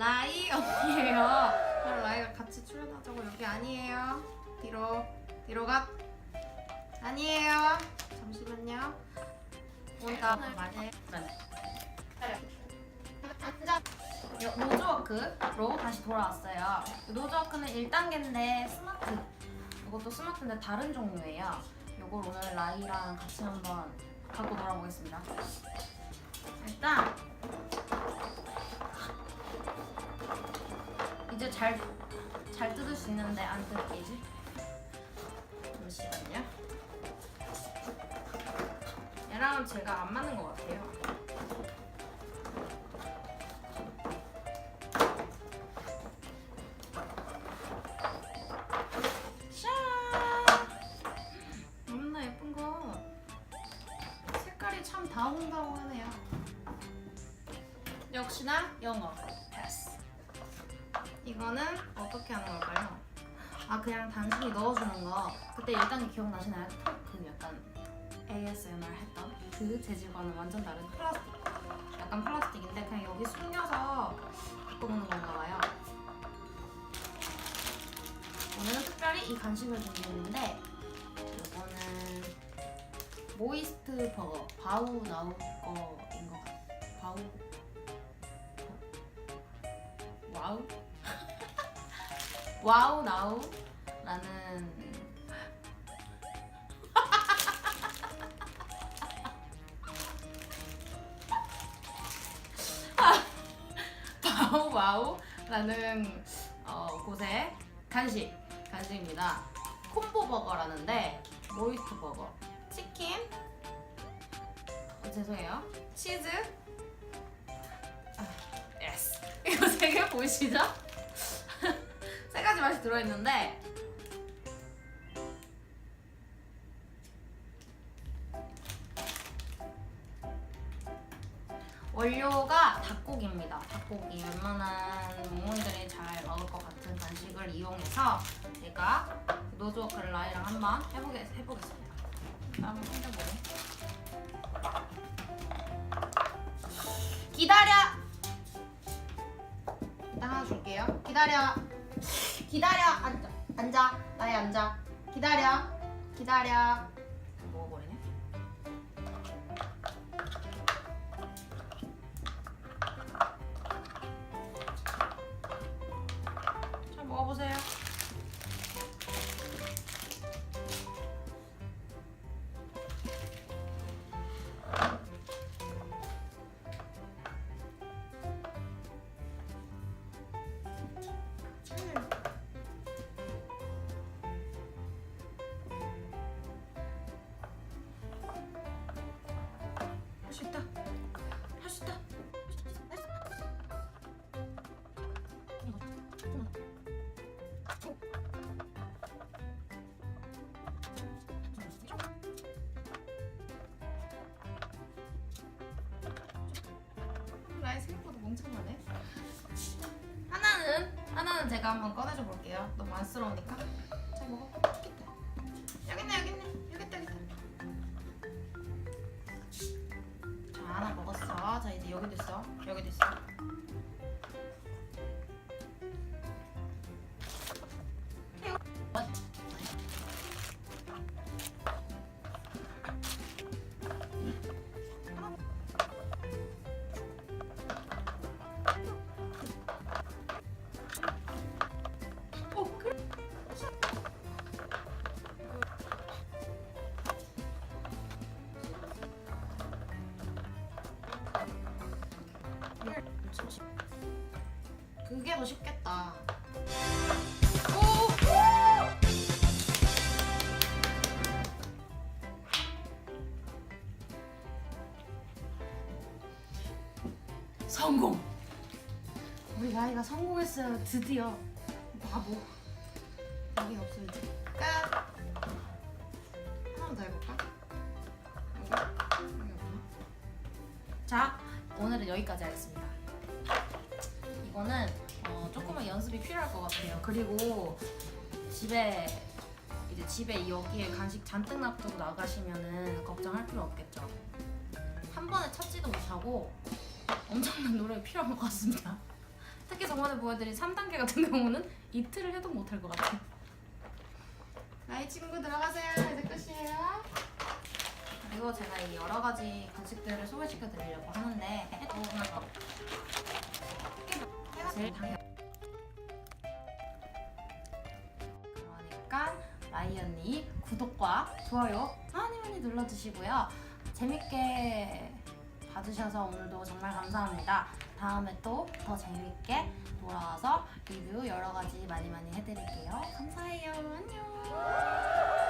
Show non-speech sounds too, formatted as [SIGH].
라이 언니예요. 그럼 라이가 같이 출연하자고 여기 아니에요. 뒤로 뒤로 가. 아니에요. 잠시만요. 뭔가 많이 요- 노즈워크로 다시 돌아왔어요. 노즈워크는 1단계인데 스마트. 이것도 스마트인데 다른 종류예요. 이걸 오늘 라이랑 같이 한번 갖고 놀아보겠습니다. 일단 잘, 잘 뜯을 수 있는데 안 뜯기지? 잠시만요. 얘랑은 제가 안 맞는 것 같아요. 거. 색깔이 참 다홍다홍하네요. 역시나 영어. 패스. 이거는 어떻게 하는 걸까요? 아 그냥 단순히 넣어주는 거. 그때 1단계 기억나시나요? 그 약간 ASMR 했던 그 재질과는 완전 다른 플라스틱. 약간 플라스틱인데 그냥 여기 숨겨서 바꿔놓는 건가 봐요. 오늘은 특별히 이 간식을 준비했는데 이거는 모이스트 버거 바우 나우 거인 것 같아요. 바우 와우 와우 나우라는 바우 와우라는 어, 곳의 간식 간식입니다. 콤보 버거라는데 모이스트 버거. 치킨? 어, 죄송해요. 치즈? 아, 예스 [LAUGHS] 이거 세 개 보이시죠? 세 가지 맛이 들어있는데 원료가 닭고기입니다. 닭고기 웬만한 몽몬들이 잘 먹을 것 같은 간식을 이용해서 제가 노즈워크를 라이랑 한번 해보게, 해보겠습니다. 한번 흔들보래. 기다려! 일단 하나 줄게요. 기다려. 기다려. 앉아. 앉아. 나에 앉아. 기다려. 기다려. 제가 한번 꺼내줘 볼게요. 너무 안쓰러우니까. 자 먹어. 여기 있네 여기 있네 여기 있다 여기 있다. 자 하나 먹었어. 자 이제 여기도 있어. 여기도 있어. 어, 그게 더 쉽겠다. 오! 성공! 우리 아이가 성공했어요. 드디어. 바보. 여기 없어 이제. 끝. 하나만 더 해볼까? 여기? 여기 없나? 자, 오늘은 여기까지 하겠습니다. 이거는 어, 조금만 연습이 필요할 것 같아요. 그리고 집에 이제 집에 여기에 간식 잔뜩 놔두고 나가시면은 걱정할 필요 없겠죠. 한 번에 찾지도 못하고 엄청난 노력이 필요한 것 같습니다. [LAUGHS] 특히 저번에 보여드린 3단계 같은 경우는 이틀을 해도 못할 것 같아. 나이 친구 들어가세요. 이제 끝이에요. 그리고 제가 이 여러 가지 간식들을 소개시켜 드리려고 하는데 해도 제일 당겨. 그러니까 마이 언니 구독과 좋아요 많이 많이 눌러주시고요. 재밌게 봐주셔서 오늘도 정말 감사합니다. 다음에 또 더 재밌게 돌아와서 리뷰 여러 가지 많이 많이 해드릴게요. 감사해요. 안녕.